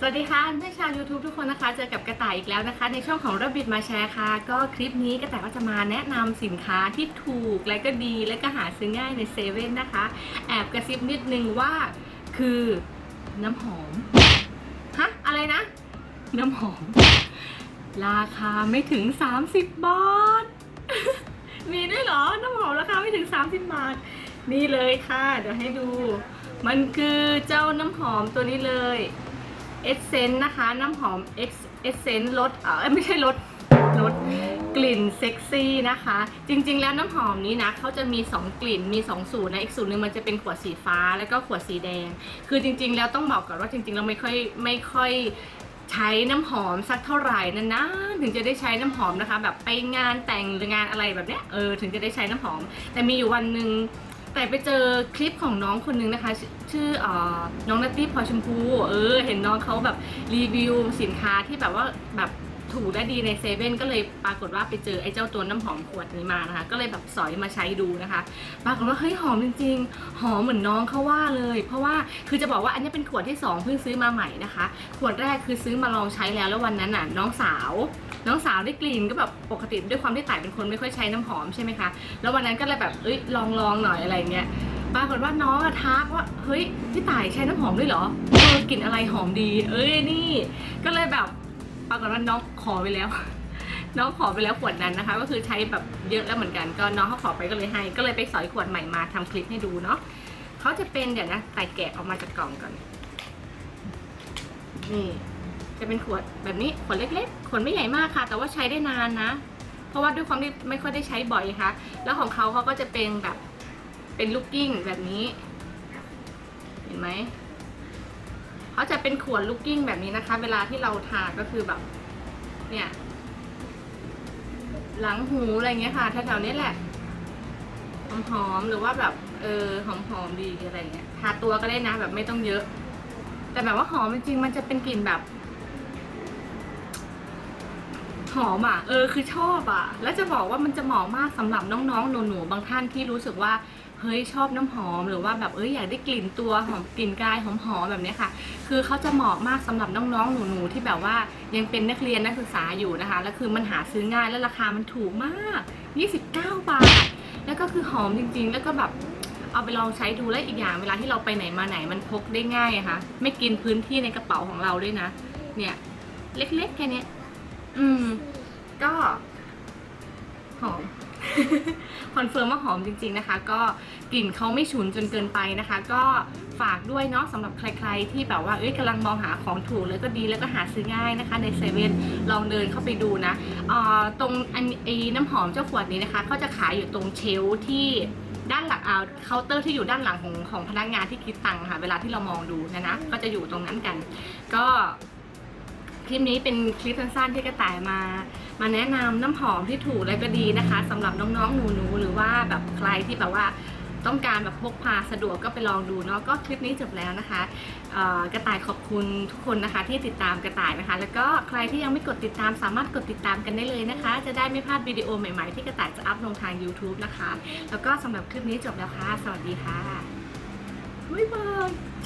สวัสดีค่ะเพื่อนชาว YouTube ทุกคนนะคะเจอกับกระต่ายอีกแล้วนะคะ ในช่องของระบิดมาแชร์ค่ะ ก็คลิปนี้กระต่ายก็จะมาแนะนำสินค้าที่ถูกและก็ดีและก็หาซื้อง่ายในเซเว่นนะคะ แอบกระซิบนิดนึงว่าคือน้ำหอม ฮะ อะไรนะ น้ำหอม ราคาไม่ถึง 30 บาท มีด้วยเหรอ น้ำหอมราคาไม่ถึง 30 บาท นี่เลยค่ะ เดี๋ยวให้ดู มันคือเจ้าน้ำหอมตัวนี้เลย เอสเซนต์นะคะ น้ำหอมเอสเซนต์ลดเออไม่ใช่ลดลดกลิ่นเซ็กซี่นะคะ จริง ๆ แล้วน้ำหอมนี้นะเขาจะมี 2 กลิ่นมี 2 สูตรนะอีกสูตรหนึ่งมันจะเป็นขวดสีฟ้าแล้วก็ขวดสีแดง คือจริง ๆ แล้วต้องบอกก่อนว่าจริงๆเราไม่ค่อยไม่ค่อยใช้น้ำหอมสักเท่าไหร่นะนะถึงจะได้ใช้น้ำหอมนะคะ แบบไปงานแต่งหรืองานอะไรแบบเนี้ยเออถึงจะได้ใช้น้ำหอม แต่มีอยู่วันหนึ่ง แต่ไปเจอคลิปของน้องคนนึงนะคะ ชื่อออน้องนัตตี้พอยชมพูเออ เห็นน้องเขาแบบรีวิวสินค้าที่แบบว่าแบบถูกและดีในเซเว่นก็เลยปรากฏว่าไปเจอไอ้เจ้าตัวน้ำหอมขวดนี้มานะคะ ก็เลยแบบสอยมาใช้ดูนะคะ ปรากฏว่าเฮ้ยหอมจริงๆ หอมเหมือนน้องเขาว่าเลย เพราะว่าคือจะบอกว่าอันนี้เป็นขวดที่สองเพิ่งซื้อมาใหม่นะคะ ขวดแรกคือซื้อมาลองใช้แล้วแล้ววันนั้นน่ะน้องสาว น้องสาวได้กลิ่นก็แบบปกติด้วยความที่ต่ายเป็นคนไม่ค่อยใช้น้ำหอมใช่ไหมคะ แล้ววันนั้นก็เลยแบบเอ้ยลองลองหน่อยอะไรเงี้ยปรากฏว่าน้องอะทักว่าเฮ้ยพี่ต่ายใช้น้ำหอมด้วยเหรอเออกลิ่นอะไรหอมดี เอ้ยนี่ ก็เลยแบบปรากฏว่าน้องขอไปแล้ว น้องขอไปแล้วขวดนั้นนะคะ ก็คือใช้แบบเยอะแล้วเหมือนกัน ก็น้องเขาขอไปก็เลยให้ ก็เลยไปสอยขวดใหม่มาทำคลิปให้ดูเนาะเขาจะเป็นเดี๋ยวนะต่ายแกะออกมาจากกล่องก่อนนี่ จะเป็นขวดแบบนี้ขวดเล็กๆขวดไม่ใหญ่มากค่ะ แต่ว่าใช้ได้นานนะ เพราะว่าด้วยความที่ไม่ค่อยได้ใช้บ่อยค่ะ แล้วของเขาเขาก็จะเป็นแบบเป็นลูกกิ้งแบบนี้ เห็นไหมเขาจะเป็นขวดลูกกิ้งแบบนี้นะคะ เวลาที่เราทาก็คือแบบ เนี่ยหลังหูอะไรเงี้ยค่ะแถวๆนี้แหละหอมๆหรือว่าแบบเออหอมๆดีอะไรเงี้ยทาตัวก็ได้นะแบบไม่ต้องเยอะ แต่แบบว่าหอมจริงๆมันจะเป็นกลิ่นแบบ หอมอะเออคือชอบอะ แล้วจะบอกว่ามันจะเหมาะมากสำหรับน้องๆหนูๆบางท่านที่รู้สึกว่าเฮ้ยชอบน้ำหอมหรือว่าแบบเอ้ยอยากได้กลิ่นตัวหอมกลิ่นกายหอมๆแบบนี้ค่ะ คือเขาจะเหมาะมากสำหรับน้องๆหนูๆที่แบบว่ายังเป็นนักเรียนนักศึกษาอยู่นะคะแล้วคือมันหาซื้อง่ายและราคามันถูกมาก 29 บาท แล้วก็คือหอมจริง ๆ แล้วก็แบบเอาไปลองใช้ดูแล้วอีกอย่างเวลาที่เราไปไหนมาไหนมันพกได้ง่ายอะค่ะไม่กินพื้นที่ในกระเป๋าของเราด้วยนะ เนี่ยเล็กๆแค่เนี้ย อืม ก็หอม คอนเฟิร์มว่าหอมจริง ๆนะคะ ก็กลิ่นเขาไม่ฉุนจนเกินไปนะคะ ก็ฝากด้วยเนาะสำหรับใครๆ ที่แบบว่าเอ้ยกำลังมองหาของถูกแล้วก็ดีแล้วก็หาซื้อง่ายนะคะ ในเซเว่นลองเดินเข้าไปดูนะเอ่อตรงอันไอ้น้ำหอมเจ้าขวดนี้นะคะเขาจะขายอยู่ตรงเชลฟ์ที่ด้านหลังเอาเคาน์เตอร์ที่อยู่ด้านหลังของของพนักงานที่คิดตังค์ค่ะ เวลาที่เรามองดูนะนะก็จะอยู่ตรงนั้นกัน ก็ คลิปนี้เป็นคลิปสั้นๆที่กระต่ายมา มาแนะนำน้ำหอมที่ถูกและก็ดีนะคะสำหรับน้องๆหนูๆหรือว่าแบบใครที่แบบว่าต้องการแบบพกพาสะดวกก็ไปลองดูเนาะก็คลิปนี้จบแล้วนะคะกระต่ายขอบคุณทุกคนนะคะ ที่ติดตามกระต่ายนะคะ แล้วก็ใครที่ยังไม่กดติดตามสามารถกดติดตามกันได้เลยนะคะ จะได้ไม่พลาดวิดีโอใหม่ๆที่กระต่ายจะอัพลงทาง YouTube นะคะ แล้วก็สำหรับคลิปนี้จบแล้วค่ะ สวัสดีค่ะบ๊ายบาย